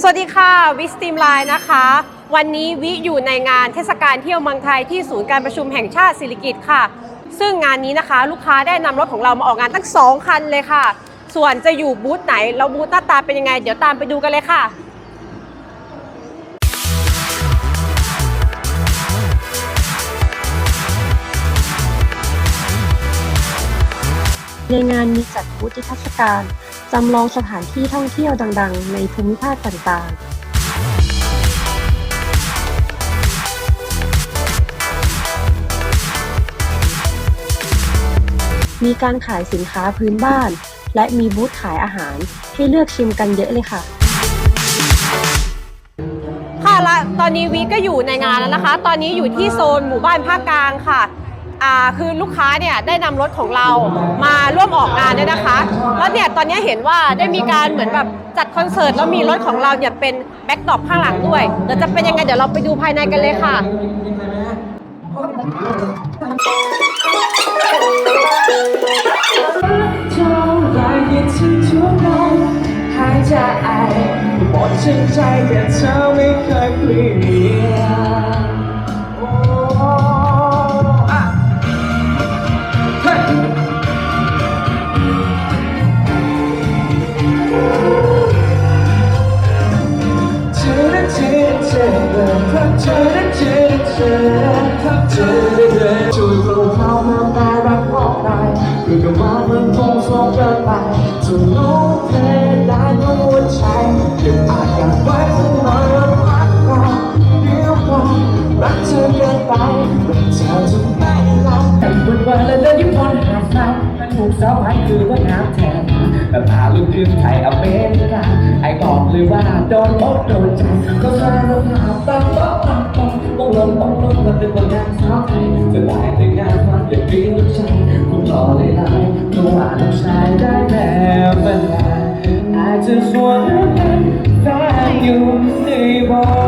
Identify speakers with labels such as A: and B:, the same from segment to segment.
A: สวัสดีค่ะวิสตีมไลน์นะคะ วันนี้วิอยู่ในงานเทศกาลเที่ยวเมืองไทยที่ศูนย์การประชุมแห่งชาติสิริกิติ์ค่ะ ซึ่งงานนี้นะคะลูกค้าได้นำรถของเรามาออกงานตั้ง 2 คันเลยค่ะ ส่วนจะอยู่บูธไหนแล้วบูธหน้าตาเป็นยังไง เดี๋ยวตามไปดูกันเลยค่ะ
B: ในงานมีจัดบูธนิทรรศการ จำลองสถานที่ท่องเที่ยวดัง ๆ ในภูมิภาคต่างๆมีการขายสินค้าพื้นบ้าน และมีบูธขายอาหารให้เลือกชิมกันเยอะเลยค่ะ
A: ค่ะและตอนนี้วิก็อยู่ในงานแล้วนะคะ ตอนนี้อยู่ที่โซนหมู่บ้านภาคกลางค่ะ คือลูกค้าเนี่ยได้นำรถของเรามาร่วมออกงานด้วยนะคะ แล้วเนี่ยตอนนี้เห็นว่าได้มีการเหมือนแบบจัดคอนเสิร์ตแล้วมีรถของเราเนี่ยเป็นแบ็กดรอปข้างหลังด้วยเดี๋ยวจะเป็นยังไงเดี๋ยวเราไปดูภายในกันเลยค่ะ
C: หายใจหมดฉันใจแต่เธอไม่เคยเปลี่ยน ช่วยเราเข้ามาตารักออกไปคือกับว่ามันคงสองเกินไปจนรู้ ไม่ว่าโดนพบโดนใจก็แค่เราหาตั้งต้องตั้งต้องต้องลงต้องลงมันเป็นคนงานสาวไทยจะได้แต่งานมันจะปีลูกชายคุณรอเลยได้ตัวหาลูกชายได้แล้วเป็นไร I just wanna be found you ได้บอกโอ้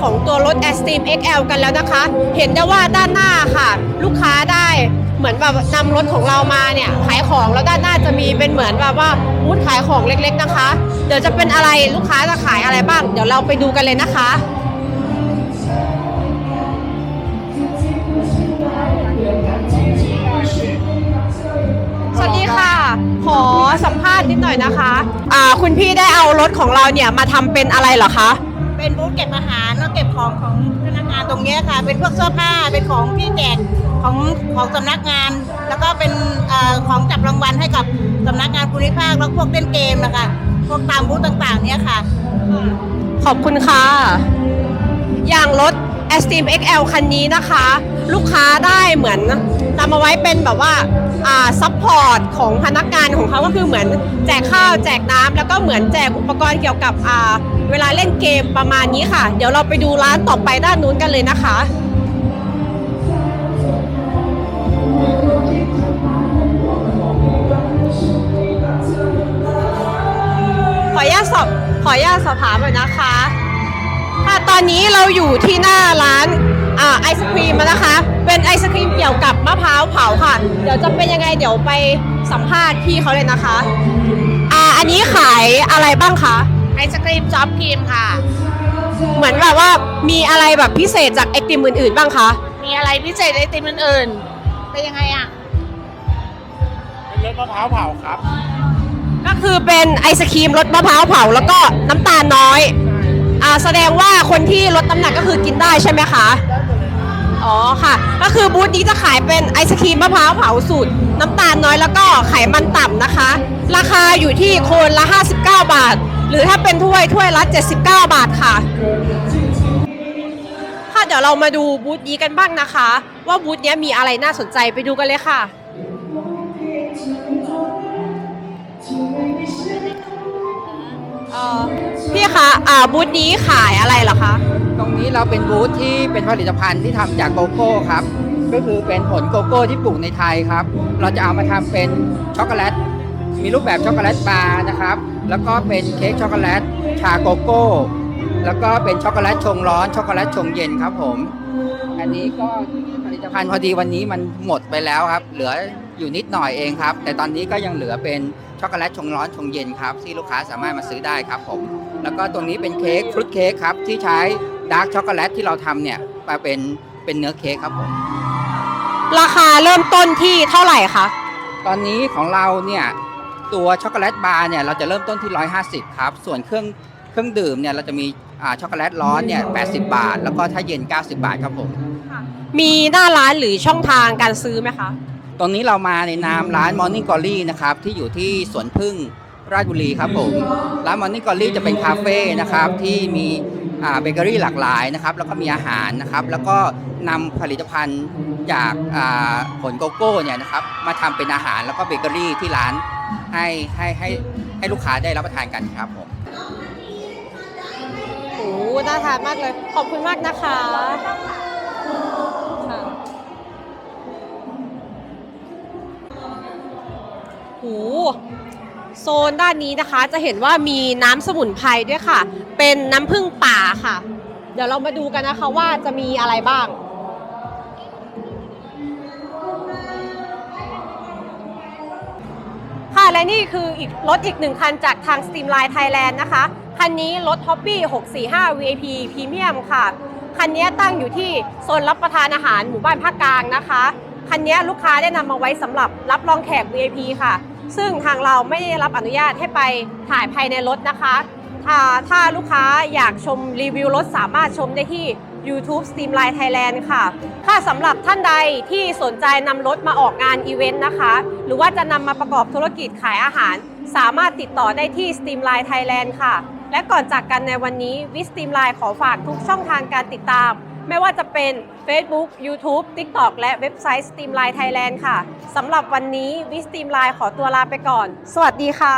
C: ขอ
A: งตัวรถ a s t e a m XL กันแล้วนะคะ เห็นได้ว่าด้านหน้าค่ะ ลูกค้าได้เหมือนแบบนำรถของเรามาเนี่ยขายของแล้วด้านหน้าจะมีเป็นเหมือนแบบว่าบูธขายของเล็กๆนะคะ เดี๋ยวจะเป็นอะไรลูกค้าจะขายอะไรบ้าง เดี๋ยวเราไปดูกันเลยนะคะสวัสดีค่ะ ขอสัมภาษณ์นิดหน่อยนะคะ อ่า คุณพี่ได้เอารถของเราเนี่ยมาทำเป็นอะไรเหรอคะ
D: เป็นบูธเก็บอาหารแล้วเก็บของของพนักงานตรงนี้ค่ะ เป็นพวกเสื้อผ้าเป็นของที่แจกของของสำนักงาน แล้วก็เป็นอของจับรางวัลให้กับสำนักงานภูมิภาคแล้วพวกเล่นเกมนะคะพวกตามบูธต่างๆ เนี้ยค่ะ
A: ขอบคุณค่ะ อย่างรถ a s t e a m XL คันนี้นะคะ ลูกค้าได้เหมือน นำมาไว้เป็นแบบว่าอ่าซัพพอร์ตของพนักงานของเขาก็คือเหมือนแจกข้าวแจกน้ำแล้วก็เหมือนแจกอุปกรณ์เกี่ยวกับอ่าเวลาเล่นเกมประมาณนี้ค่ะ เดี๋ยวเราไปดูร้านต่อไปด้านนู้นกันเลยนะคะ ขออนุญาตสอบขออนุญาตสอบถามหน่อยนะคะ ค่ะตอนนี้เราอยู่ที่หน้าร้านอ่าไอศครีมนะคะ เป็น ดี๋ยวจะเป็นยังไงเดี๋ยวไปสัมภาษณ์พี่เขาเลยนะคะ อ่า อันนี้ขายอะไรบ้างคะ
D: ไอศครีมซอฟครีมค่ะ
A: เหมือนแบบว่ามีอะไรแบบพิเศษจากไอติมอื่นๆบ้างคะ
D: มีอะไรพิเศษไอติมอื่นๆเป็นยังไงอะ
E: เป็นรสมะพร้าวเผาครับ
A: ก็คือเป็นไอศครีมรสมะพร้าวเผาแล้วก็น้ำตาลน้อย อ่า แสดงว่าคนที่ลดน้ำหนักก็คือกินได้ใช่ไหมคะ อ๋อค่ะ ก็คือบูธนี้จะขายเป็นไอศครีมมะพร้าวเผาสูตร น้ำตาลน้อยแล้วก็ไขมันต่ำนะคะ ราคาอยู่ที่โคนละ 59 บาท หรือถ้าเป็นถ้วยถ้วยละ 79 บาทค่ะ ค่ะเดี๋ยวเรามาดูบูธนี้กันบ้างนะคะ ว่าบูธเนี้ยมีอะไรน่าสนใจไปดูกันเลยค่ะเอ่อ พี่คะอ่าบูธนี้ขายอะไรเหรอคะ
F: ตรงนี้เราเป็นบูธที่เป็นผลิตภัณฑ์ที่ทำจากโกโก้ครับ ก็คือเป็นผลโกโก้ที่ปลูกในไทยครับ เราจะเอามาทำเป็นช็อกโกแลต มีรูปแบบช็อกโกแลตบาร์นะครับ แล้วก็เป็นเค้กช็อกโกแลต ชาโกโก้ แล้วก็เป็นช็อกโกแลตชงร้อน ช็อกโกแลตชงเย็นครับผม อันนี้ก็ผลิตภัณฑ์พอดีวันนี้มันหมดไปแล้วครับ เหลืออยู่นิดหน่อยเองครับ แต่ตอนนี้ก็ยังเหลือเป็น ช็อกโกแลตชงร้อนชงเย็นครับที่ลูกค้าสามารถมาซื้อได้ครับผม แล้วก็ตรงนี้เป็นเค้กฟรุตเค้กครับที่ใช้ดาร์กช็อกโกแลตที่เราทำเนี่ยมาเป็นเป็นเนื้อเค้กครับผม
A: ราคาเริ่มต้นที่เท่าไหร่คะ
F: ตอนนี้ของเราเนี่ยตัวช็อกโกแลตบาร์เนี่ยเราจะเริ่มต้นที่ 150 ครับ ส่วนเครื่องเครื่องดื่มเนี่ยเราจะมีอ่าช็อกโกแลตร้อนเนี่ย80 บาท แล้วก็ถ้าเย็น 90 บาทครับผม
A: มีหน้าร้านหรือช่องทางการซื้อไหมคะ
F: ตรงนี้เรามาในนามร้าน Morning Glory นะครับที่อยู่ที่สวนพึ่งราชบุรีครับผมร้าน Morning Glory จะเป็นคาเฟ่นะครับที่มีเบเกอรี่หลากหลายนะครับแล้วก็มีอาหารนะครับแล้วก็นำผลิตภัณฑ์จากผลโกโก้เนี่ยนะครับมาทำเป็นอาหารแล้วก็เบเกอรี่ที่ร้านให้ให้ให้ให้ลูกค้าได้รับประทานกันครับผม
A: โอ้น่าทานมากเลย ขอบคุณมากนะคะ หโซนด้านนี้นะคะจะเห็นว่ามีน้ำสมุนไพรด้วยค่ะ เป็นน้ำผึ้งป่าค่ะ เดี๋ยวเรามาดูกันนะคะว่าจะมีอะไรบ้าง ค่ะและนี่คืออีกรถอีกหนึ่งคันจากทาง Streamline Thailand นะคะ คันนี้รถ Hobby 645 VIP Premium ค่ะ คันนี้ตั้งอยู่ที่โซนรับประทานอาหารหมู่บ้านภาคกลางนะคะ คันนี้ลูกค้าได้นำมาไว้สำหรับรับรองแขก VIP ค่ะ ซึ่งทางเราไม่ได้รับอนุญาตให้ไปถ่ายภายในรถนะคะถ้าถ้าลูกค้าอยากชมรีวิวรถสามารถชมได้ที่ YouTube Streamline Thailand ค่ะ ถ้าสำหรับท่านใดที่สนใจนำรถมาออกงานอีเวนต์นะคะ หรือว่าจะนำมาประกอบธุรกิจขายอาหาร สามารถติดต่อได้ที่ Streamline Thailand ค่ะ และก่อนจากกันในวันนี้วิ Streamline ขอฝากทุกช่องทางการติดตาม ไม่ว่าจะเป็น Facebook YouTube TikTok และเว็บไซต์ Streamline Thailand ค่ะสำหรับวันนี้วิ Streamline ขอตัวลาไปก่อน สวัสดีค่ะ